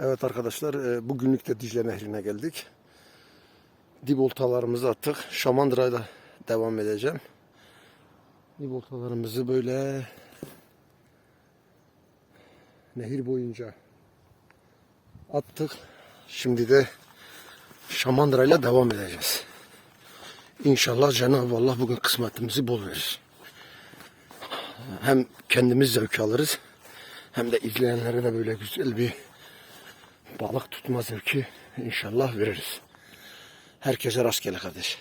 Evet arkadaşlar e, bugünlük de Dicle Nehri'ne geldik. Dip oltalarımızı attık. Şamandıra'yla devam edeceğim. Dip oltalarımızı böyle nehir boyunca attık. Şimdi de Şamandıra'yla devam edeceğiz. İnşallah Cenab-ı Allah bugün kısmetimizi bol verir. Hem kendimiz zevk alırız hem de izleyenlere de böyle güzel bir balık tutma zevki inşallah veririz. Herkese rastgele kardeş.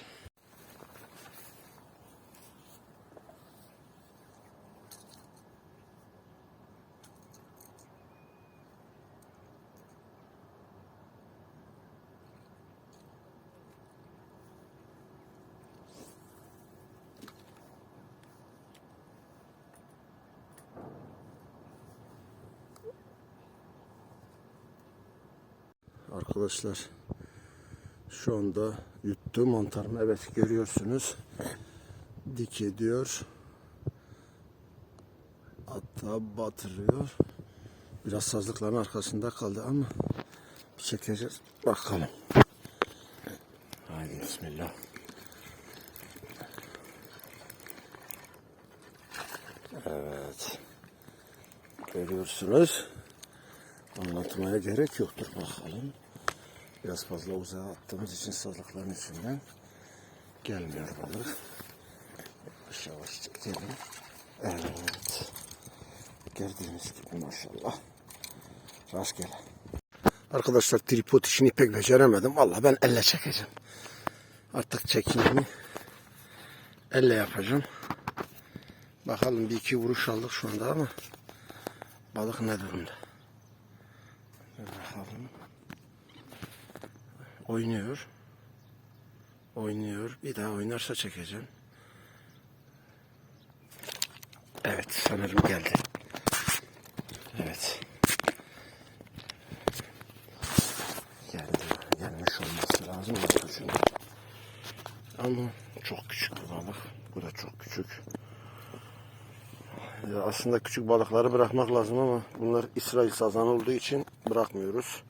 Arkadaşlar şu anda yuttu mantarımı evet görüyorsunuz. Dik ediyor. Hatta batırıyor. Biraz sazlıkların arkasında kaldı ama bir çekeceğiz. Bakalım. Haydi bismillah. Evet. Görüyorsunuz. Anlatmaya gerek yoktur bakalım. Biraz fazla uzağa attığımız için sazlıkların içinden gelmiyor balık. Yavaş yavaş çekelim. Evet. Gördüğünüz gibi maşallah. Rastgele. Arkadaşlar tripod işini pek beceremedim. Vallahi ben elle çekeceğim. Artık çekimimi elle yapacağım. Bakalım bir iki vuruş aldık şu anda ama balık ne durumda? Bakalım. Oynuyor. Oynuyor. Bir daha oynarsa çekeceğim. Evet sanırım geldi. Evet. Geldi. Gelmiş olması lazım. Ama çok küçük bir balık. Bu da çok küçük. Aslında küçük balıkları bırakmak lazım ama bunlar İsrail sazanı olduğu için bırakmıyoruz.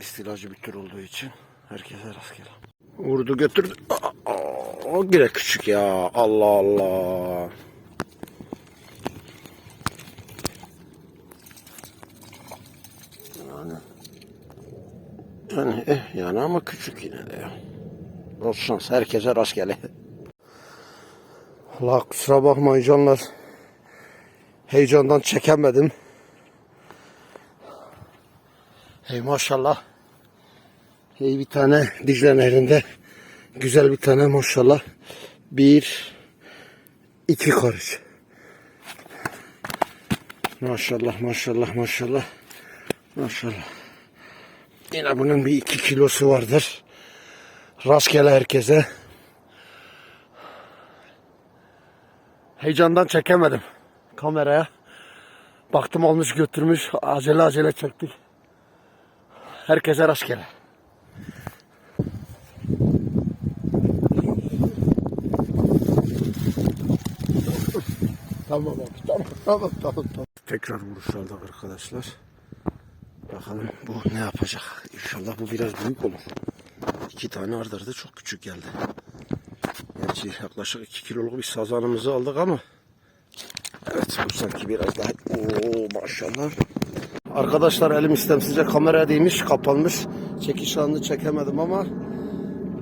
İstilacı bir tür olduğu için herkese rastgele. Vurdu götürdü. Aa, o yine küçük ya. Allah Allah. Yani, yani eh yani ama küçük yine de ya. Şans. Herkese rastgele. Allah kusura bakmayın canlar. Heyecandan çekemedim. Hey maşallah. Hey bir tane Dicle Nehri'nde güzel bir tane maşallah. Bir, iki karış. Maşallah maşallah maşallah. Maşallah. Yine bunun bir iki kilosu vardır. Rastgele herkese. Heyecandan çekemedim kameraya. Baktım olmuş götürmüş. Acele acele çektik. Herkese rastgele. Tamam abi tamam tamam tamam. tamam. Tekrar vuruşlarda arkadaşlar. Bakalım bu ne yapacak. İnşallah bu biraz büyük olur. İki tane ardarda arda çok küçük geldi. Gerçi yaklaşık 2 kiloluk bir sazanımızı aldık ama Evet bu sanki biraz daha Oo maşallah. Arkadaşlar elim istemsizce kameraya değmiş kapanmış. Çekiş anını çekemedim ama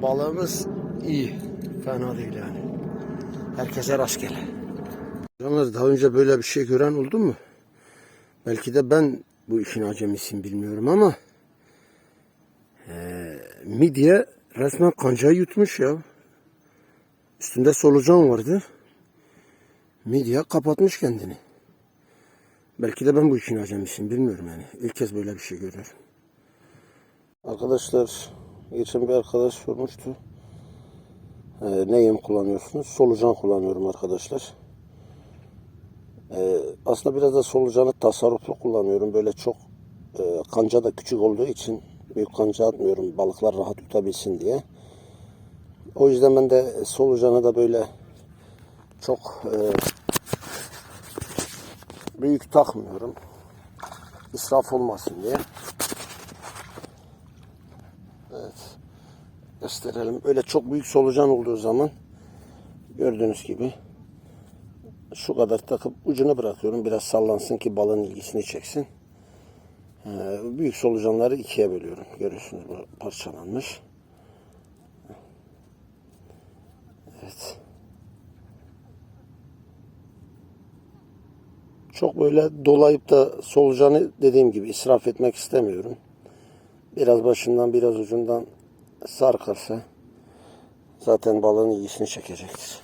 balığımız iyi. Fena değil yani. Herkese rastgele. Yalnız daha önce böyle bir şey gören oldu mu? Belki de ben bu işin acemisiyim bilmiyorum ama ee, midye resmen kancayı yutmuş ya. Üstünde solucan vardı. Midye kapatmış kendini. Belki de ben bu işin acemisiyim bilmiyorum yani. İlk kez böyle bir şey görüyorum. Arkadaşlar geçen bir arkadaş sormuştu. Ee, ne yem kullanıyorsunuz? Solucan kullanıyorum arkadaşlar. Ee, aslında biraz da solucanı tasarruflu kullanıyorum. Böyle çok e, kanca da küçük olduğu için büyük kanca atmıyorum. Balıklar rahat tutabilsin diye. O yüzden ben de solucanı da böyle çok e, büyük takmıyorum. israf olmasın diye. Evet. Gösterelim. Öyle çok büyük solucan olduğu zaman gördüğünüz gibi şu kadar takıp ucunu bırakıyorum. Biraz sallansın ki balın ilgisini çeksin. Ee, büyük solucanları ikiye bölüyorum. Görüyorsunuz bu parçalanmış. Evet. Çok böyle dolayıp da solucanı dediğim gibi israf etmek istemiyorum. Biraz başından biraz ucundan sarkarsa zaten balığın ilgisini çekecektir.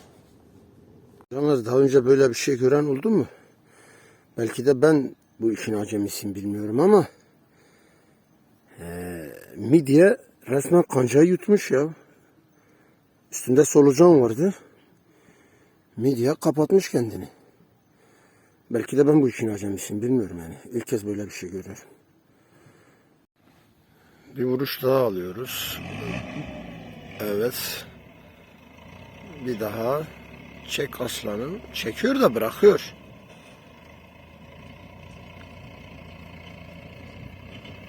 Canlar daha önce böyle bir şey gören oldu mu? Belki de ben bu işin acemisiyim bilmiyorum ama eee, midye resmen kancayı yutmuş ya. Üstünde solucan vardı. Midye kapatmış kendini. Belki de ben bu işin acemisiyim bilmiyorum yani. İlk kez böyle bir şey görüyorum. Bir vuruş daha alıyoruz. Evet. Bir daha. Çek aslanım. Çekiyor da bırakıyor.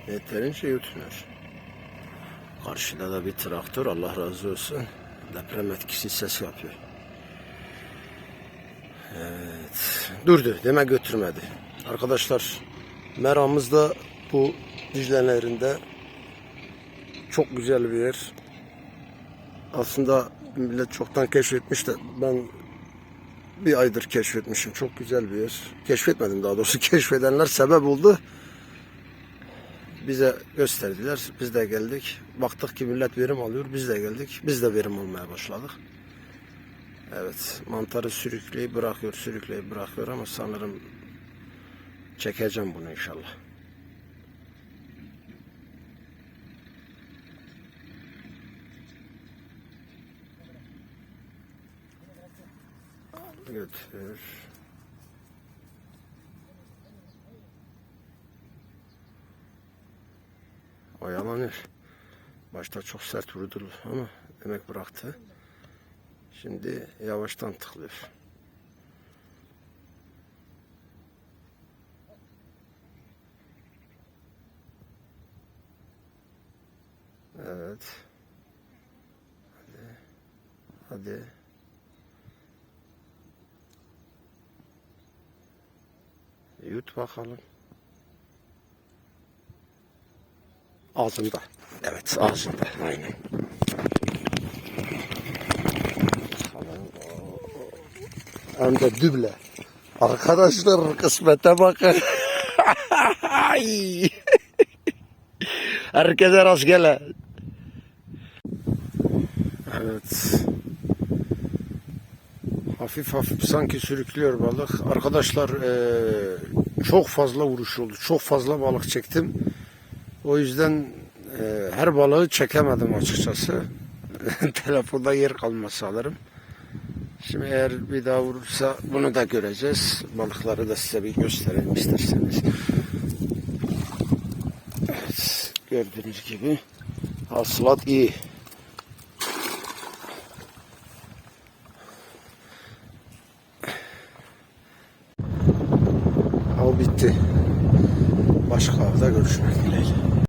Yeterince yutmuyor. Karşıda da bir traktör Allah razı olsun. Deprem etkisi ses yapıyor. Evet. Durdu. Deme götürmedi. Arkadaşlar meramızda bu Dicle Nehri'nde çok güzel bir yer. Aslında millet çoktan keşfetmiş de ben bir aydır keşfetmişim. Çok güzel bir yer. Keşfetmedim daha doğrusu. Keşfedenler sebep oldu. Bize gösterdiler. Biz de geldik. Baktık ki millet verim alıyor. Biz de geldik. Biz de verim almaya başladık. Evet. Mantarı sürükleyip bırakıyor. Sürükleyip bırakıyor ama sanırım çekeceğim bunu inşallah. Götür. Oyalanır. Başta çok sert vurdu ama demek bıraktı. Şimdi yavaştan tıklıyor. Evet. Hadi. Hadi. Yut bakalım. Ağzında. Evet ağzında. Aynen. Hem de düble. Arkadaşlar kısmete bakın. Herkese rastgele. Evet. Hafif hafif sanki sürüklüyor balık. Arkadaşlar eee, çok fazla vuruş oldu. Çok fazla balık çektim. O yüzden eee, her balığı çekemedim açıkçası. Telefonda yer kalmaz alırım. Şimdi eğer bir daha vurursa bunu da göreceğiz. Balıkları da size bir göstereyim isterseniz. Evet, gördüğünüz gibi hasılat iyi. Av bitti. Başka avda görüşmek dileğiyle.